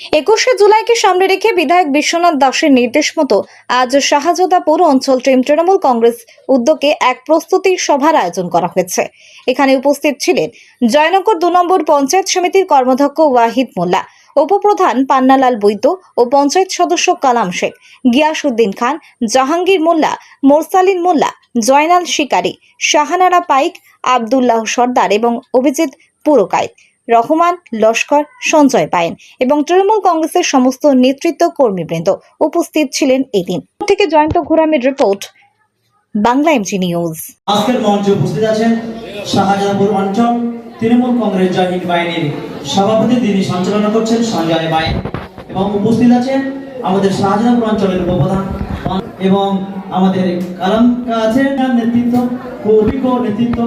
একুশে জুলাইকে সামনে রেখে বিধায়ক বিশ্বনাথ দাসের নির্দেশ মতো আজ শাহজাদা পৌর অঞ্চল তৃণমূল কংগ্রেস উদ্যোগে এক প্রস্তুতি সভার আয়োজন করা হয়েছে। এখানে উপস্থিত ছিলেন জয়নগর দু নম্বর পঞ্চায়েত সমিতির কর্মধ্যক্ষ ওয়াহিদ মোল্লা, উপপ্রধান পান্নালাল বৈদ্য ও পঞ্চায়েত সদস্য কালাম শেখ, গিয়াসউদ্দিন খান, জাহাঙ্গীর মোল্লা, মোরসালিন মোল্লা, জয়নাল শিকারী, শাহানারা পাইক, আবদুল্লাহ সর্দার এবং অভিজিৎ পুরকায়েত। রহমান, লস্কর, সঞ্জয় পায়েন এবং তৃণমূল কংগ্রেসের সমস্ত নেতৃত্ব কর্মীবৃন্দ উপস্থিত ছিলেন এই দিন থেকে জয়ন্ত ঘোরামের রিপোর্ট, বাংলা এমজি নিউজ আজকের মঞ্চে উপস্থিত আছেন শাহজাহানপুর অঞ্চল তৃণমূল কংগ্রেস জয়হিন্দ বাহিনীর সভাপতি যিনি সঞ্চালনা করছেন সঞ্জয় বাইন এবং উপস্থিত আছেন আমাদের শাহজাহানপুর অঞ্চলের উপপ্রধান এবং আমাদের কালাম আছে নেতৃত্ব অভিজ্ঞ নেতৃত্ব,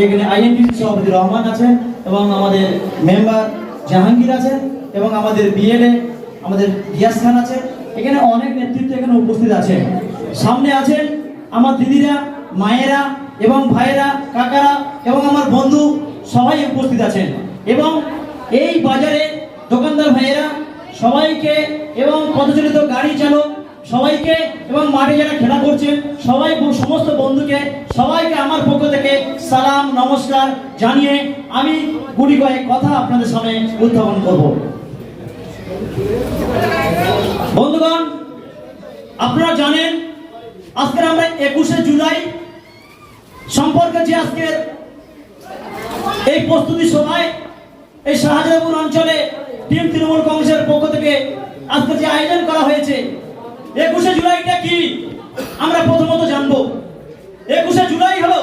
এখানে আইএনটিসি সভাপতি রহমান আছেন এবং আমাদের মেম্বার জাহাঙ্গীর আছেন এবং আমাদের বিএলএ আমাদের গিয়াস খান আছে এখানে অনেক নেতৃত্ব এখানে উপস্থিত আছে। সামনে আছেন আমার দিদিরা, মায়েরা এবং ভাইয়েরা, কাকারা এবং আমার বন্ধু সবাই উপস্থিত আছেন। এবং এই বাজারে দোকানদার ভাইয়েরা সবাইকে এবং পথচালিত গাড়ি চালক সবাইকে এবং মাঠে যারা খেলা করছেন সবাই সমস্ত বন্ধুকে, সবাইকে আমার পক্ষ থেকে সালাম, নমস্কার জানিয়ে আমি গুটি কয়েক কথা আপনাদের সামনে উত্থাপন করব। বন্ধুগণ, আপনারা জানেন, আজকের আমরা একুশে জুলাই সম্পর্কে যে আজকের এই প্রস্তুতি সভায় এই শাহজাহানপুর অঞ্চলে টিম তৃণমূল কংগ্রেসের পক্ষ থেকে আজকে যে আয়োজন করা হয়েছে একুশে জুলাইটা কি? আমরা প্রথমত জানব। একুশে জুলাই হলো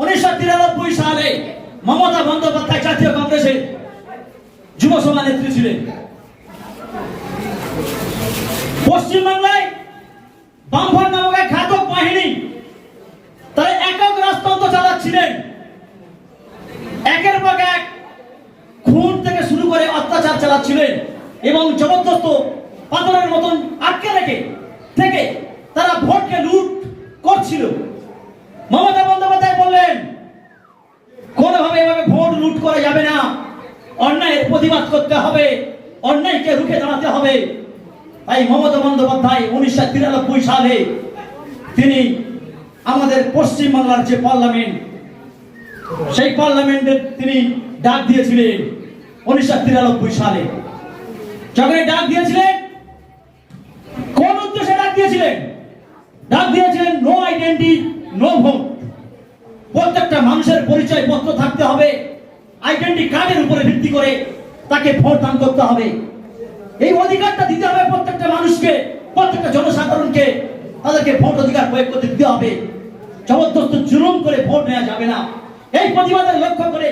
উনিশশো তিরানব্বই সালে মমতা বন্দ্যোপাধ্যায় জাতীয় কংগ্রেসের যুব সভা নেত্রী ছিলেন। পশ্চিমবাংলায় বামফ্রন্ট নামক এক ঘাতক বাহিনী তারা একক রাজতন্ত্র চালাচ্ছিলেন। একের পর এক খুন থেকে শুরু করে অত্যাচার চালাচ্ছিলেন এবং জবরদস্ত পাথরের মতন আটকে রেখে থেকে তারা ভোটকে লুট করছিল। মমতা বন্দ্যোপাধ্যায় বললেন, কোনোভাবে এভাবে ভোট লুট করা যাবে না। অন্যায়ের প্রতিবাদ করতে হবে, অন্যায়কে রুখে দাঁড়াতে হবে। তাই মমতা বন্দ্যোপাধ্যায় উনিশশো তিরানব্বই সালে তিনি আমাদের পশ্চিম বাংলার যে পার্লামেন্ট, সেই পার্লামেন্টে তিনি ডাক দিয়েছিলেন উনিশশো তিরানব্বই সালে। যখন ডাক দিয়েছিলেন কোন উদ্দেশ্যে ডাক দিয়েছিলেন ডাক দিয়েছিলেন আইডেন্টি নো ভোট প্রত্যেকটা মানুষের পরিচয় পত্র থাকতে হবে। আইডেন্টি কার্ডের উপরে ভিত্তি করে তাকে ভোট দান করতে হবে। এই অধিকারটা দিতে হবে প্রত্যেকটা মানুষকে, প্রত্যেকটা জনসাধারণকে। তাদেরকে ভোট অধিকার প্রয়োগ করতে দিতে হবে। জবরদস্ত জুলুম করে ভোট নেওয়া যাবে না। এই প্রতিবাদের লক্ষ্য করে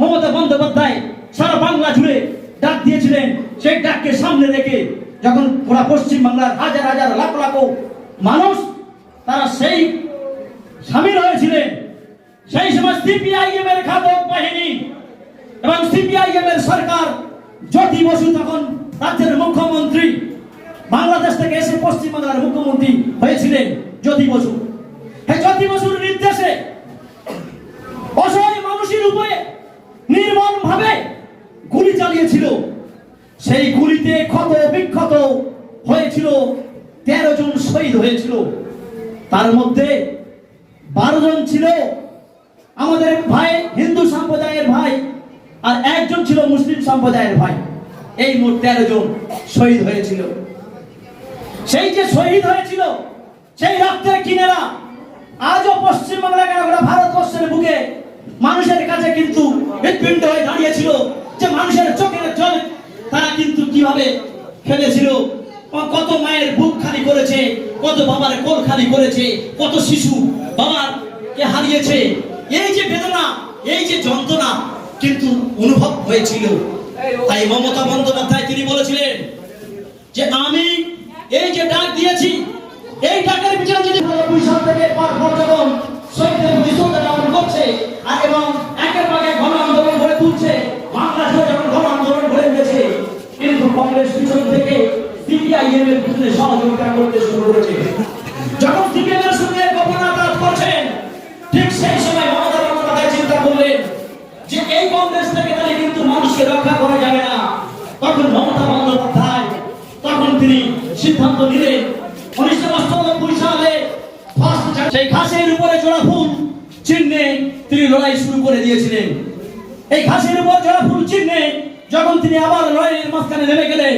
মমতা বন্দ্যোপাধ্যায় সারা বাংলা জুড়ে ডাক দিয়েছিলেন। সেই ডাককে সামনে রেখে যখন পুরা পশ্চিম বাংলার হাজার হাজার লাখ লাখ মানুষ তারা সেই সামিল হয়েছিলেন সেই সময় সিপিআইএম এর ঘাতক বাহিনী এবং সিপিআইএম এর সরকার জ্যোতি বসু তখন রাজ্যের মুখ্যমন্ত্রী। বাংলাদেশ থেকে এসে পশ্চিম বাংলার মুখ্যমন্ত্রী হয়েছিলেন জ্যোতি বসু। এই জ্যোতি বসুর নির্দেশে অসহায় মানুষের উপরে নির্মম ভাবে গুলি চালিয়েছিল। সেই গুলিতে ক্ষত বিক্ষত হয়েছিল তেরো জন শহীদ হয়েছিল। তার মধ্যে বারো জন ছিল আমাদের ভাই, হিন্দু সম্প্রদায়ের ভাই, আর একজন ছিল মুসলিম সম্প্রদায়ের ভাই। এই মোট তেরো জন শহীদ হয়েছিল। সেই যে শহীদ হয়েছিল, সেই রক্তের কিনেরা আজও পশ্চিমবাংলা কেন ভারতবর্ষের বুকে মানুষের কাছে কিন্তু হৃৎপিণ্ড হয়ে দাঁড়িয়েছিল যে মানুষের চোখের জল তারা কিন্তু কীভাবে ফেলেছিল কত মায়ের বুক খালি করেছে, কত বাবার কোল খালি করেছে, কত শিশু বাবার কে হারিয়েছে। এই যে বেদনা, এই যে যন্ত্রণা কিন্তু অনুভব হয়েছিল। তাই মমতা বন্দ্যোপাধ্যায় তিনি বলেছিলেন যে, আমি এই যে ডাক দিয়েছি, এই ডাকের পিছনে যদি সাল থেকে পর পর যখন শহীদদের প্রতি শ্রদ্ধা করছে, আর এবং একের এক গণ আন্দোলন গড়ে তুলছে বাংলা জুড়ে যখন গণ আন্দোলন গড়ে উঠেছে কিন্তু কংগ্রেস পিছন থেকে সিপিআইএম এর সহযোগিতা করতে শুরু করেছে। যখন সিপিএম এর সঙ্গে গোপন আঘাত করছেন, ঠিক সেই সময় মমতা বন্দ্যোপাধ্যায় চিন্তা করলেন যে এই কংগ্রেস থেকে তাহলে কিন্তু মানুষকে রক্ষা করা যাবে না। তখন মমতা বন্দ্যোপাধ্যায় সিদ্ধান্ত নিলেন, উনিশশো অষ্টানব্বই সালে সেই ঘাসের উপরে জোড়া ফুল চিহ্নে তিনি লড়াই শুরু করে দিয়েছিলেন। এই ঘাসের উপর জোড়া ফুল চিহ্নে যখন তিনি আবার লড়াইয়ের মাঝখানে নেমে গেলেন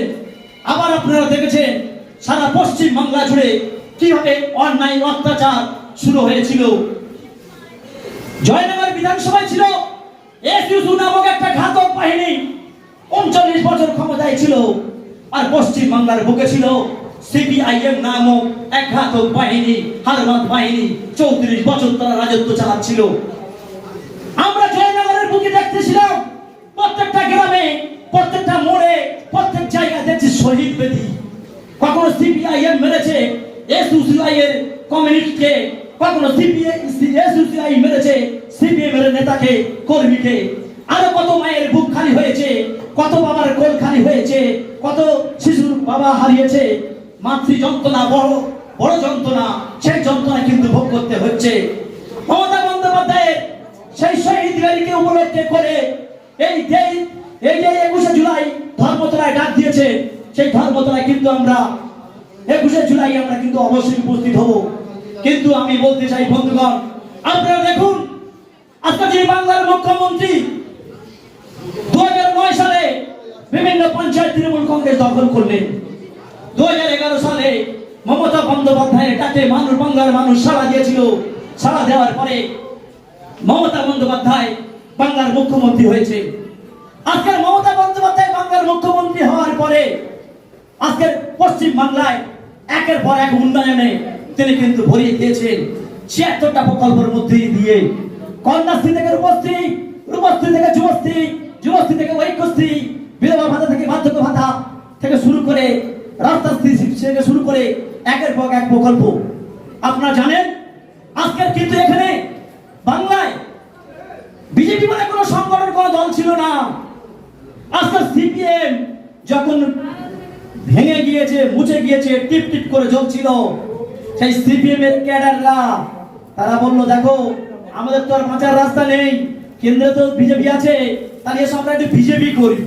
আবার আপনারা দেখেছেন, সারা পশ্চিম বাংলা জুড়ে কীভাবে অন্যায় অত্যাচার শুরু হয়েছিল। জয়নগর বিধানসভায় ছিল এসইউসু নামক একটা ঘাতক বাহিনী উনচল্লিশ বছর ক্ষমতায় ছিল, আর পশ্চিম বাংলার বুকে ছিল সিপিআইএম নামক এক ঘাতক বাহিনী হারমাত বাহিনী, চৌত্রিশ বছর তারা রাজত্ব চালাচ্ছিল। আমরা জয়নগরের বুকে দেখতেছিলাম, প্রত্যেকটা গ্রামে, প্রত্যেকটা মোড়ে, প্রত্যেক দেখছি শহীদ বেদি। কখনো সিপিআইএম মেরেছে এসইউসিআই এর কমিউনিটিকে কখনো সিপিআই এসইউসিআই মেরেছে সিপিএম এর নেতাকে, কর্মীকে। আরও কত মায়ের বুক খালি হয়েছে, কত বাবার কোল খালি হয়েছে, কত শিশুর বাবা হারিয়েছে। মাতৃ যন্ত্রণা বড় বড় যন্ত্রণা, সেই যন্ত্রণা কিন্তু ভোগ করতে হচ্ছে। মমতা বন্দ্যোপাধ্যায়ের সেই শহীদ গাড়িকে উপলক্ষে করে এই এই যে একুশে জুলাই ধর্মতলায় ডাক দিয়েছে সেই ধর্মতলায় কিন্তু আমরা একুশে জুলাই আমরা কিন্তু অবশ্যই উপস্থিত হব। কিন্তু আমি বলতে চাই, বন্ধুগণ, আপনারা দেখুন, আজকে বাংলার মুখ্যমন্ত্রী দু নয় সালে বিভিন্ন পঞ্চায়েত তৃণমূল কংগ্রেস দখল করলেন। দু হাজার এগারো সালে মমতা বন্দ্যোপাধ্যায়ের ডাকে মানুষ বাংলার মানুষ সাড়া দিয়েছিল। সাড়া দেওয়ার পরে মমতা বন্দ্যোপাধ্যায় বাংলার মুখ্যমন্ত্রী হয়েছে আজকের মমতা বন্দ্যোপাধ্যায় বাংলার মুখ্যমন্ত্রী হওয়ার পরে আজকের পশ্চিম বাংলায় একের পর এক উন্নয়নে তিনি কিন্তু ভরিয়ে দিয়েছেন ছিয়াত্তরটা প্রকল্পের মধ্যে দিয়ে। কন্যাশ্রী থেকে রূপশ্রী রূপশ্রী থেকে যুবশ্রী যুবশ্রী থেকে ঐক্যশ্রী, বিধবা ভাতা থেকে বার্ধক্য ভাতা থেকে শুরু করে রাস্তাশ্রী থেকে শুরু করে একের পর এক প্রকল্প। আপনারা জানেন, আজকের কিন্তু এখানে বাংলায় বিজেপি বলে কোনো সংগঠন কোনো দল ছিল না। আজকে সিপিএম যখন ভেঙে গিয়েছে, মুছে গিয়েছে, টিপ টিপ করে জ্বলছিল। সেই সিপিএম এর ক্যাডাররা, তারা বলল, দেখো, আমাদের তো আর বাঁচার রাস্তা নেই। কেন্দ্রে তো বিজেপি আছে, তাহলে এসব আমরা একটু বিজেপি করি।